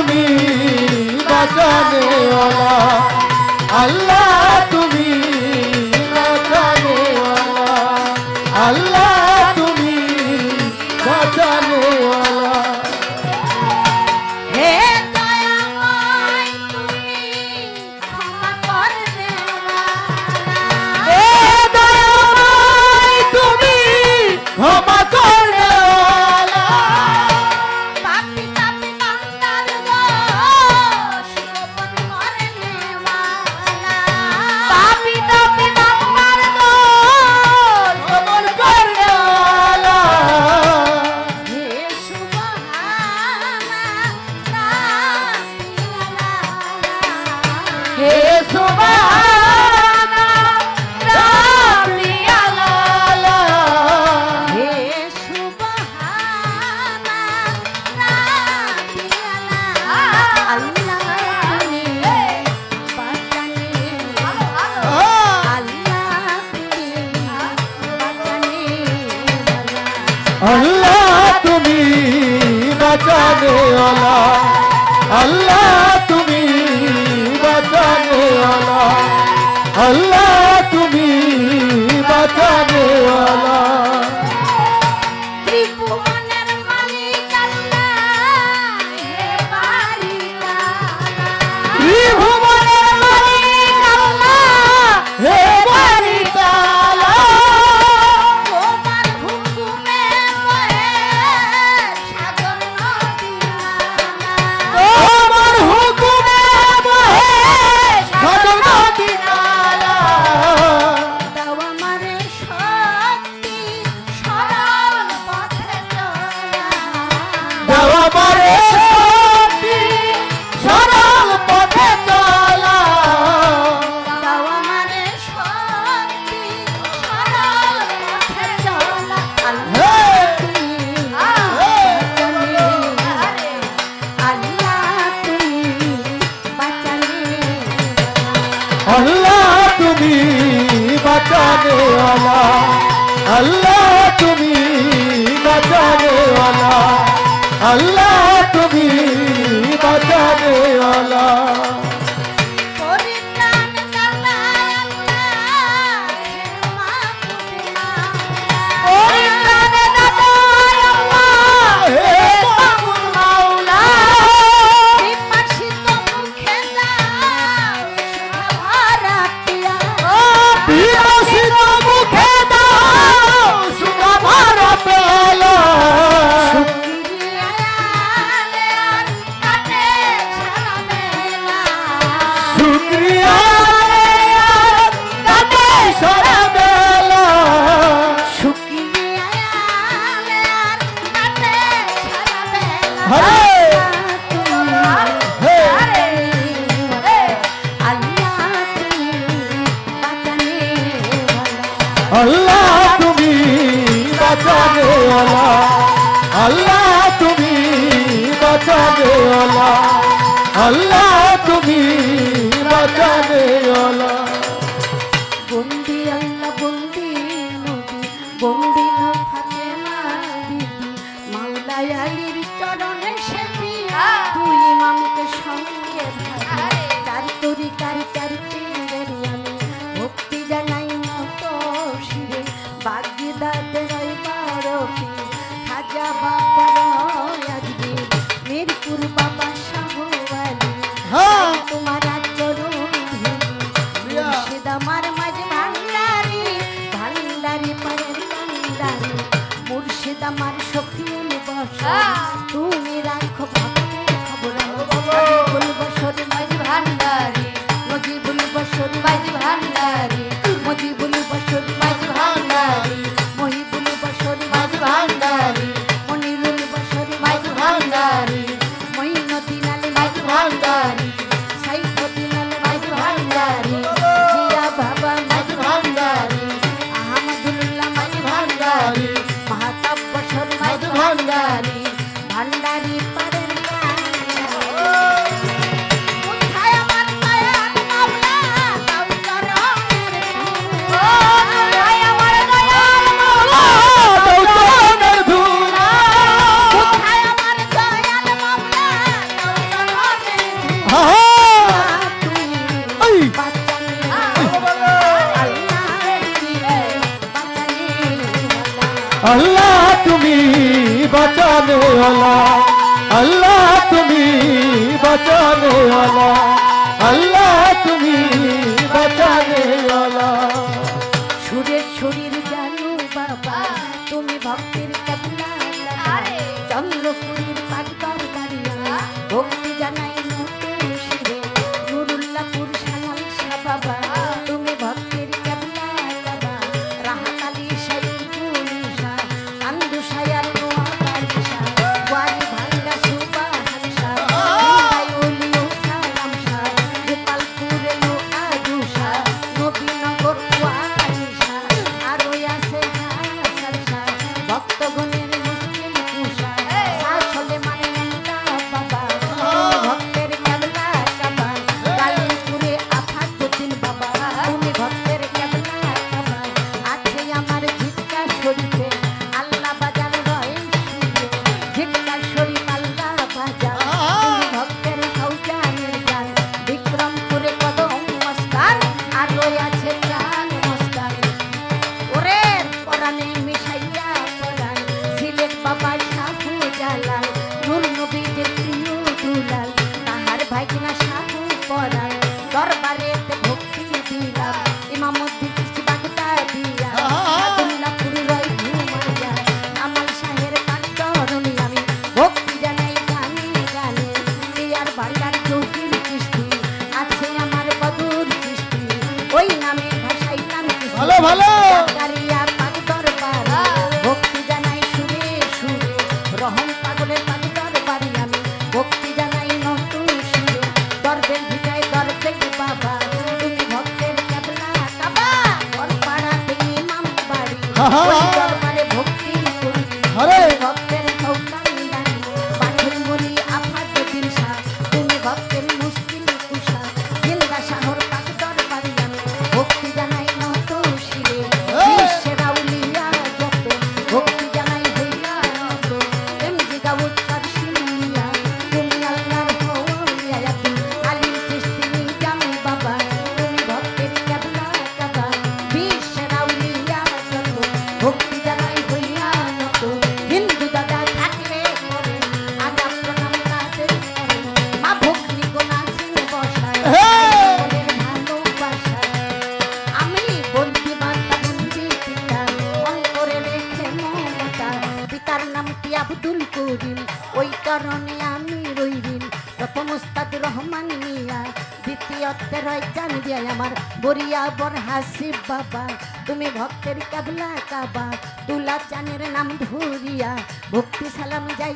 তুমি বাঁচানে ওলা আল্লাহ। তুমি বাঁচানে আল্লাহ। আল্লাহ আল্লাহ তুমি বাঁচান তুমি বাঁচানে আল্লাহ। তুমি বাঁচানে আল্লাহ। তুমি বাঁচানে দেওয়ালা, আল্লাহ তুমি বাঁচা দেওয়ালা, আল্লাহ তুমি বাঁচা দেওয়ালা। বন্দি আল্লাহ, বন্দি নবী, বন্দি মাওলায়ালির চরণে সে পিয়া, তুই ইমামকে সঙ্গে তার তরি, তার তার ভক্তি জানাই মতো শিরে। বাগিদাতে আরতি খাজা বাবা আজকে মিরপুর বাবা শাহু হ্যাঁ। আলী তোমার আচরণ আমার মাঝে ভান্ডারি ভান্ডারি পারের ভান্ডারি। মুর্শিদ আমার সখী বসা হ্যাঁ। তুমি তুমি বাঁচানে আল্লাহ তুমি বাঁচানে আল্লাহ তুমি বাঁচানে ভালো Ha ha ha! সামান দ্বিতীয়তে রয় জান আমার, বরিয়া বর হাসিব বাবা, তুমি ভক্তের কাবলা কাবা তুলা চানের নাম ধরিয়া, ভক্তি সালাম যাই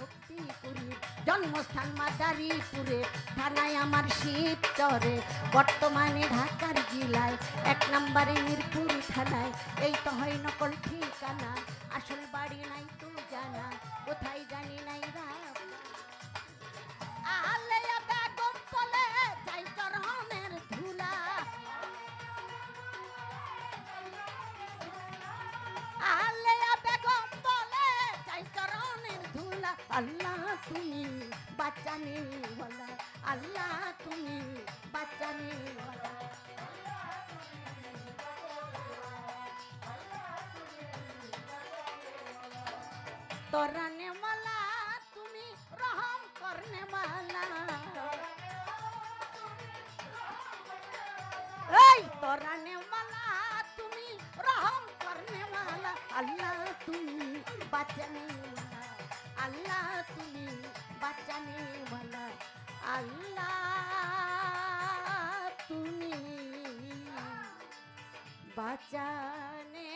ভক্তি করি, জন্মস্থান মাদারীপুরে, থানায় আমার শীত চরে, বর্তমানে ঢাকার জেলায়, এক নম্বরে মিরপুর থানায়, এই তো হয় নকল ঠিকানা। আসল বাড়ি নাই তুই জানা, কোথায় জানি নাই বেগম ধুলা। বেগম ধুলা। আল্লাহ তুমি বাচ্চা নেই বলা আল্লাহ তুমি বাচ্চা নেই বলা डराने वाला रहम करने वाला। डराने वाला रहम करने वाला। अल्लाह तुम्हें बचाने वाला। अल्लाह तुम्हें बचाने वाला। अल्लाह बचाने